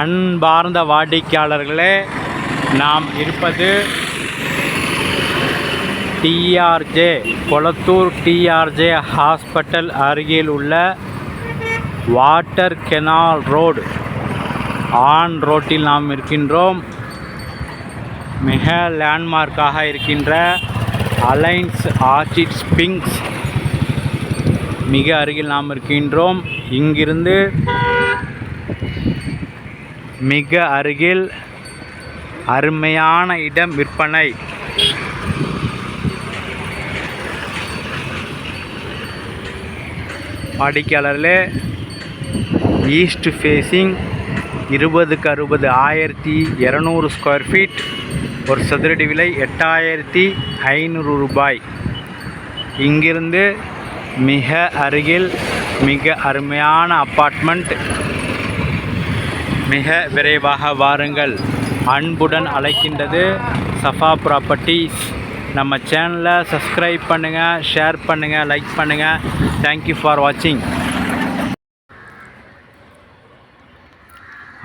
அன்பார்ந்த வாடிக்கையாளர்களே நாம் இருப்பது டிஆர்ஜே கொளத்தூர் டிஆர்ஜே ஹாஸ்பிட்டல் அருகில் உள்ள வாட்டர் கெனால் ரோடு ஆன் ரோட்டில் நாம் இருக்கின்றோம். மிக லேண்ட்மார்க்காக இருக்கின்ற அலைன்ஸ் ஆர்ச்சிட் ஸ்பிங்ஸ் மிக அருகில் நாம் இருக்கின்றோம். இங்கிருந்து மிக அருகில் அருமையான இடம் விற்பனை. வாடிக்கையாளர்களே ஈஸ்ட் ஃபேஸிங் இருபதுக்கு அறுபது ஆயிரத்தி இரநூறு ஸ்கொயர் ஃபீட் ஒரு சதுரடி விலை எட்டாயிரத்தி ஐநூறு ரூபாய். இங்கிருந்து மிக அருகில் மிக அருமையான அப்பார்ட்மெண்ட் மிக விரைவாக வாருங்கள். அன்புடன் அழைக்கின்றது சஃபா ப்ராப்பர்ட்டிஸ் நம்ம சேனலை சப்ஸ்கிரைப் பண்ணுங்கள் ஷேர் பண்ணுங்கள் லைக் பண்ணுங்கள் தேங்க்யூ ஃபார் வாட்சிங்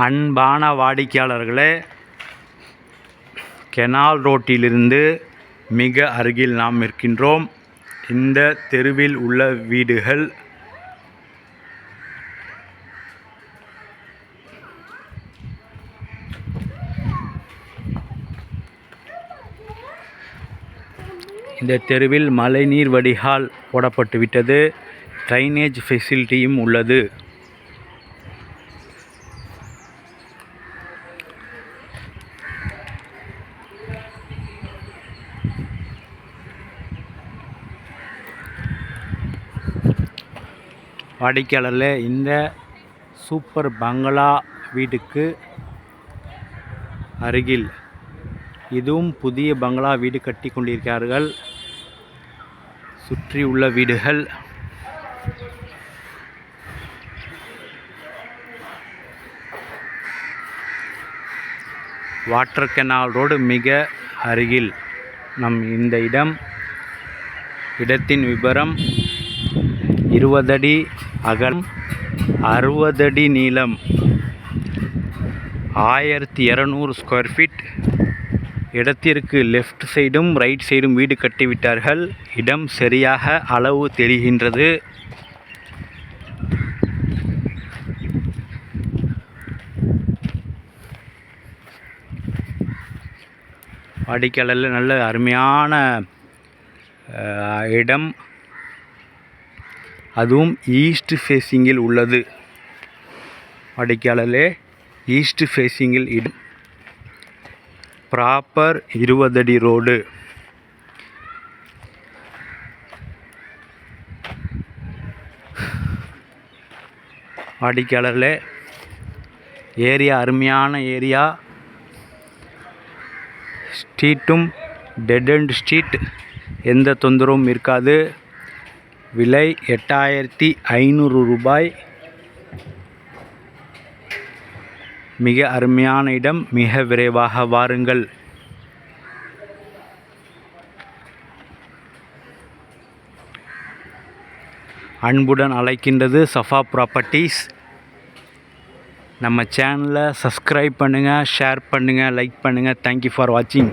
அன்பான வாடிக்கையாளர்களே கெனால் ரோட்டிலிருந்து மிக அருகில் நாம் இருக்கின்றோம். இந்த தெருவில் உள்ள வீடுகள் இந்த தெருவில் மழைநீர் வடிகால் போடப்பட்டுவிட்டது ட்ரைனேஜ் ஃபெசிலிட்டியும் உள்ளது. வாடிக்கையாளரில் இந்த சூப்பர் பங்களா வீட்டுக்கு அருகில். இதுவும் புதிய பங்களா வீடு கட்டி கொண்டிருக்கிறார்கள். சுற்றி உள்ள வீடுகள். வாட்டர் கெனால் ரோடு மிக அருகில் நம் இந்த இடம். இடத்தின் விபரம் இருபதடி அகலம் அறுபதடி நீளம் ஆயிரத்தி இரநூறு ஸ்கொயர் ஃபீட் இடத்திற்கு லெஃப்ட் சைடும் ரைட் சைடும் வீடு கட்டிவிட்டார்கள். இடம் சரியாக அளவு தெரிகின்றது. வாடிக்கையாளரில் நல்ல அருமையான இடம். அதுவும் ஈஸ்ட் ஃபேஸிங்கில் உள்ளது. வாடிக்கையாளர்களே ஈஸ்ட் ஃபேஸிங்கில் இடம். ப்ராப்பர் இருபதடி ரோடு வாடிக்கையாளர்களே ஏரியா அருமையான ஏரியா. ஸ்ட்ரீட்டும் டெட் அண்ட் ஸ்ட்ரீட் எந்த தொந்தரவும் இருக்காது. விலை எட்டாயிரத்தி ஐநூறு ரூபாய். மிக அருமையான இடம். மிக விரைவாக வாருங்கள். அன்புடன் அழைக்கின்றது சஃபா ப்ராப்பர்ட்டிஸ் நம்ம சேனலை சப்ஸ்கிரைப் பண்ணுங்கள் ஷேர் பண்ணுங்கள் லைக் பண்ணுங்கள் தேங்க்யூ ஃபார் வாட்சிங்